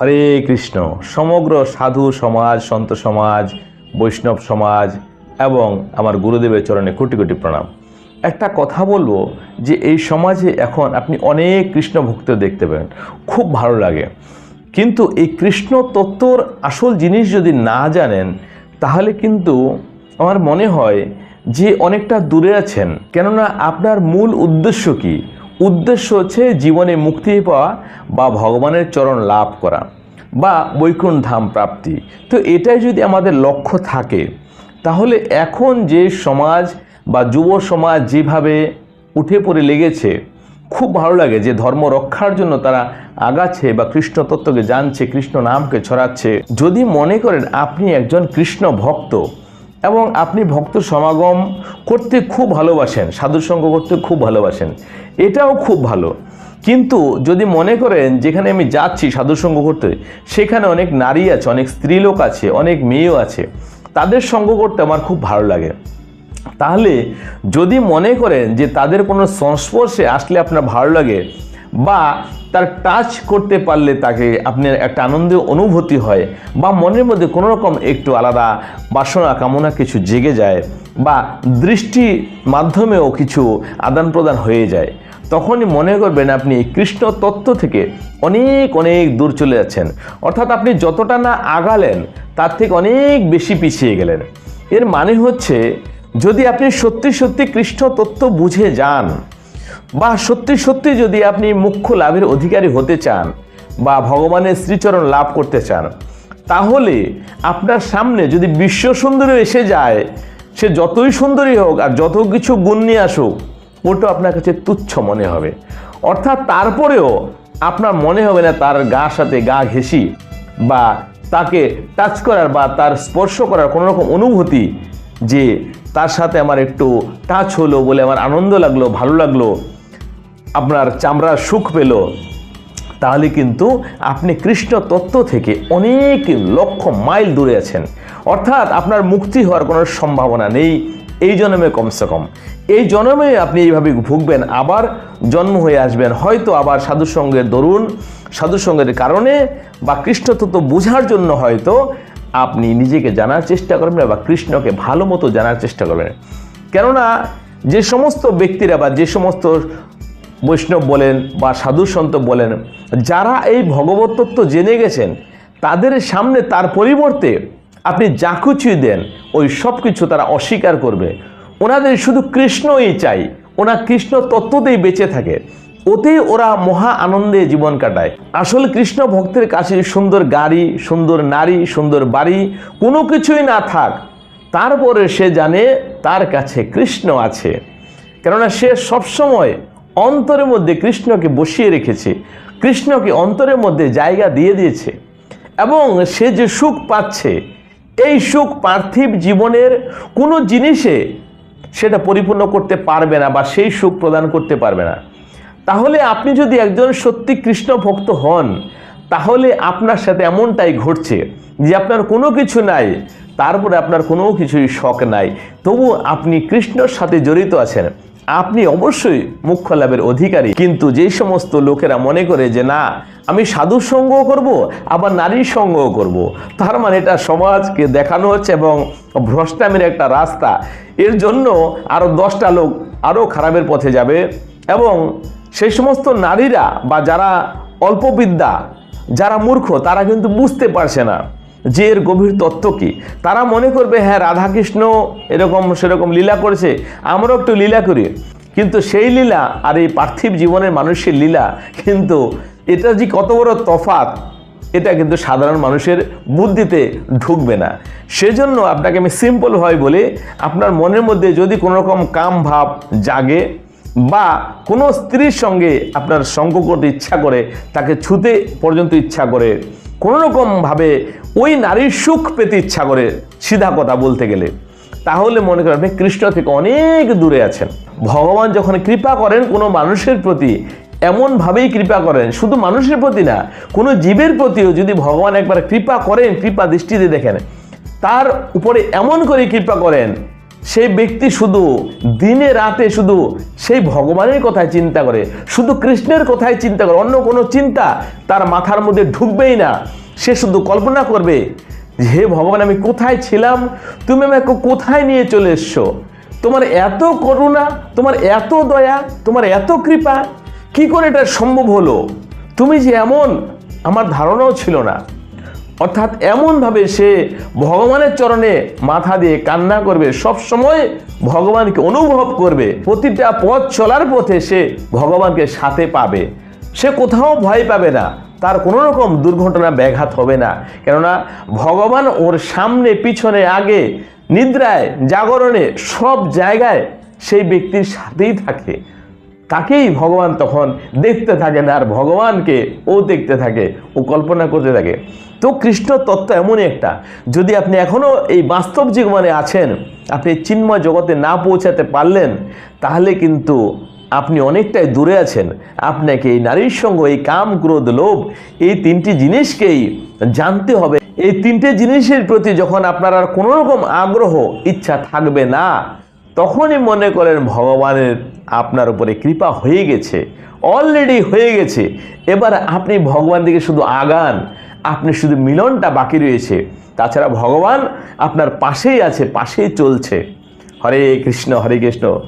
হরে কৃষ্ণ। সমগ্র সাধু সমাজ, সন্ত সমাজ, বৈষ্ণব সমাজ এবং আমার গুরুদেবের চরণে কোটি কোটি প্রণাম। একটা কথা বলব যে এই সমাজে এখন আপনি অনেক কৃষ্ণ ভক্ত দেখতে পাবেন। খুব ভালো লাগে। কিন্তু এই কৃষ্ণ তত্ত্বর আসল জিনিস যদি না জানেন, তাহলে কিন্তু আমার মনে হয় যে অনেকটা দূরে আছেন। কেননা আপনার মূল উদ্দেশ্য কি? উদ্দেশ্য হচ্ছে জীবনে মুক্তি পাওয়া বা ভগবানের চরণ লাভ করা বা বৈকুণ্ঠ ধাম প্রাপ্তি। তো এটাই যদি আমাদের লক্ষ্য থাকে, তাহলে এখন যে সমাজ বা যুব সমাজ যেভাবে উঠে পড়ে লেগেছে, খুব ভালো লাগে যে ধর্ম রক্ষার জন্য তারা আগাচ্ছে বা কৃষ্ণ তত্ত্বকে জানছে, কৃষ্ণ নামকে ছড়াচ্ছে। যদি মনে করেন আপনি একজন কৃষ্ণ ভক্ত এবং আপনি ভক্ত সমাগম করতে খুব ভালোবাসেন সাধুসঙ্গ করতে খুব ভালোবাসেন, এটাও খুব ভালো। কিন্তু যদি মনে করেন যেখানে আমি যাচ্ছি সাধুসঙ্গ করতে, সেখানে অনেক নারী আছে, অনেক স্ত্রীলোক আছে, অনেক মেয়েও আছে, তাদের সঙ্গ করতে আমার খুব ভালো লাগে। তাহলে যদি মনে করেন যে তাদের কোনো সংস্পর্শে আসলে আপনার ভালো লাগে বা তার টাচ করতে পারলে তাকে আপনার একটা আনন্দ অনুভূতি হয় বা মনের মধ্যে কোনো রকম একটু আলাদা বাসনা কামনা কিছু জেগে যায় বা দৃষ্টি মাধ্যমেও কিছু আদান প্রদান হয়ে যায়, তখনই মনে করবেন আপনি কৃষ্ণ তত্ত্ব থেকে অনেক অনেক দূর চলে যাচ্ছেন। অর্থাৎ আপনি যতটা না আগালেন, তার থেকে অনেক বেশি পিছিয়ে গেলেন। এর মানে হচ্ছে, যদি আপনি সত্যি সত্যি কৃষ্ণ তত্ত্ব বুঝে যান বা সত্যি সত্যি যদি আপনি মুখ্য লাভের অধিকারী হতে চান বা ভগবানের শ্রীচরণ লাভ করতে চান, তাহলে আপনার সামনে যদি বিশ্ব সুন্দরী এসে যায়, সে যতই সুন্দরী হোক আর যত কিছু গুণ নিয়ে আসুক, ওটা আপনার কাছে তুচ্ছ মনে হবে। অর্থাৎ তারপরেও আপনার মনে হবে না তার গা সাথে গা ঘেঁষি বা তাকে টাচ করার বা তার স্পর্শ করার কোনো রকম অনুভূতি যে তার সাথে আমার একটু টাচ হলো বলে আমার আনন্দ লাগল, ভালো লাগল আপনার চামড়ার সুখ পেল, তাহলে কিন্তু আপনি কৃষ্ণ তত্ত্ব থেকে অনেক লক্ষ মাইল দূরে আছেন। অর্থাৎ আপনার মুক্তি হওয়ার কোনো সম্ভাবনা নেই, এই জন্মে কমসে কম। এই জন্মে আপনি এইভাবে ভুগবেন, আবার জন্ম হয়ে আসবেন। হয়তো আবার সাধুসঙ্গের দরুন সাধুসঙ্গের কারণে বা কৃষ্ণ তত্ত্ব বোঝার জন্য হয়তো আপনি নিজেকে জানার চেষ্টা করবেন বা কৃষ্ণকে ভালো মতো জানার চেষ্টা করবেন। কেননা যে সমস্ত ব্যক্তিরা বা যে সমস্ত বৈষ্ণব বলেন বা সাধু সন্ত বলেন, যারা এই ভগবত তত্ত্ব জেনে গেছেন, তাদের সামনে তার পরিবর্তে আপনি যা কিছুই দেন, ওই সব কিছু তারা অস্বীকার করবে। ওনাদের শুধু কৃষ্ণই চাই ওনা কৃষ্ণ তত্ত্বতেই বেঁচে থাকে। ওতেই ওরা মহা আনন্দে জীবন কাটায়। আসল কৃষ্ণ ভক্তের কাছে সুন্দর গাড়ি, সুন্দর নারী, সুন্দর বাড়ি, কোনো কিছুই না থাক। তারপরে সে জানে তার কাছে কৃষ্ণ আছে। কেননা সে সবসময় অন্তরের মধ্যে কৃষ্ণকে বসিয়ে রেখেছে, কৃষ্ণকে অন্তরের মধ্যে জায়গা দিয়ে দিয়েছে এবং সে যে সুখ পাচ্ছে, এই সুখ পার্থিব জীবনের কোনো জিনিসে সেটা পরিপূর্ণ করতে পারবে না বা সেই সুখ প্রদান করতে পারবে না। তাহলে আপনি যদি একজন সত্যি কৃষ্ণ ভক্ত হন, তাহলে আপনার সাথে এমনটাই ঘটছে যে আপনার কোনো কিছু নাই, তারপরে আপনার কোনো কিছুই শখ নাই। তবু আপনি কৃষ্ণর সাথে জড়িত আছেন। আপনি অবশ্যই মুখ্য লাভের অধিকারী। কিন্তু যে সমস্ত লোকেরা মনে করে যে, না, আমি সাধু সঙ্গও করব, আবার নারীর সঙ্গও করব। তার মানে এটা সমাজকে দেখানো হচ্ছে এবং ভ্রষ্টামের একটা রাস্তা। এর জন্য আরও দশটা লোক আরও খারাপের পথে যাবে এবং সেই সমস্ত নারীরা বা যারা অল্পবিদ্যা, যারা মূর্খ, তারা কিন্তু বুঝতে পারছে না। যে এর গভীর তত্ত্ব কি? তারা মনে করবে হ্যাঁ রাধাকৃষ্ণ এরকম সেরকম লীলা করেছে, আমরাও একটু লীলা করি। কিন্তু সেই লীলা আর এই পার্থিব জীবনের মানুষের লীলা কিন্তু এটা যে কত বড় তফাৎ, এটা কিন্তু সাধারণ মানুষের বুদ্ধিতে ঢুকবে না। সেজন্য আপনাকে আমি সিম্পল হয় বলে, আপনার মনের মধ্যে যদি কোনো রকম কাম ভাব জাগে বা কোনো স্ত্রীর সঙ্গে আপনার সঙ্গ করতে ইচ্ছা করে, তাকে ছুতে পর্যন্ত ইচ্ছা করে কোনো রকমভাবে ওই নারীর সুখ পেতে ইচ্ছা করে সিধা কথা বলতে গেলে, তাহলে মনে করেন আপনি কৃষ্ণ থেকে অনেক দূরে আছেন। ভগবান যখন কৃপা করেন কোনো মানুষের প্রতি, এমনভাবেই কৃপা করেন, শুধু মানুষের প্রতি না, কোনো জীবের প্রতিও যদি ভগবান একবার কৃপা করেন, কৃপা দৃষ্টিতে দেখেন, তার উপরে এমন করে কৃপা করেন সেই ব্যক্তি শুধু দিনে রাতে শুধু সেই ভগবানের কথাই চিন্তা করে, শুধু কৃষ্ণের কথাই চিন্তা করে, অন্য কোনো চিন্তা তার মাথার মধ্যে ঢুকবেই না। সে শুধু কল্পনা করবে হে ভগবান, আমি কোথায় ছিলাম? তুমি আমাকে কোথায় নিয়ে চলে এসছো? তোমার এত করুণা, তোমার এত দয়া, তোমার এত কৃপা, কি করে এটা সম্ভব হলো? তুমি যে এমন, আমার ধারণাও ছিল না। অর্থাৎ এমনভাবে সে ভগবানের চরণে মাথা দিয়ে কান্না করবে সব সময় ভগবানকে অনুভব করবে, প্রতিটা পথ চলার পথে সে ভগবানকে সাথে পাবে। সে কোথাও ভয় পাবে না, তার কোনো রকম দুর্ঘটনা ব্যাঘাত হবে না। কেননা ভগবান ওর সামনে, পিছনে, আগে, নিদ্রায়, জাগরণে সব জায়গায় সেই ব্যক্তির সাথেই থাকে। তাকেই ভগবান তখন দেখতে থাকেন আর ভগবানকে ও দেখতে থাকে, ও কল্পনা করতে থাকে। তো কৃষ্ণ তত্ত্ব এমনই একটা, যদি আপনি এখনও এই বাস্তব জীবনে আছেন, আপনি চিন্ময় জগতে না পৌঁছাতে পারলেন, তাহলে কিন্তু আপনি অনেকটাই দূরে আছেন। আপনাকে এই নারীর সঙ্গ, এই কাম, ক্রোধ, লোভ, এই তিনটি জিনিসকেই জানতে হবে। এই তিনটে জিনিসের প্রতি যখন আপনার আর কোনোরকম আগ্রহ, ইচ্ছা থাকবে না তখনই মনে করেন ভগবানের আপনার উপরে কৃপা হয়ে গেছে অলরেডি হয়ে গেছে। এবার আপনি ভগবান দিকে শুধু আগান, আপনি শুধু মিলনটা বাকি রয়েছে। তাছাড়া ভগবান আপনার পাশেই আছে, পাশেই চলছে। হরে কৃষ্ণ হরে কৃষ্ণ।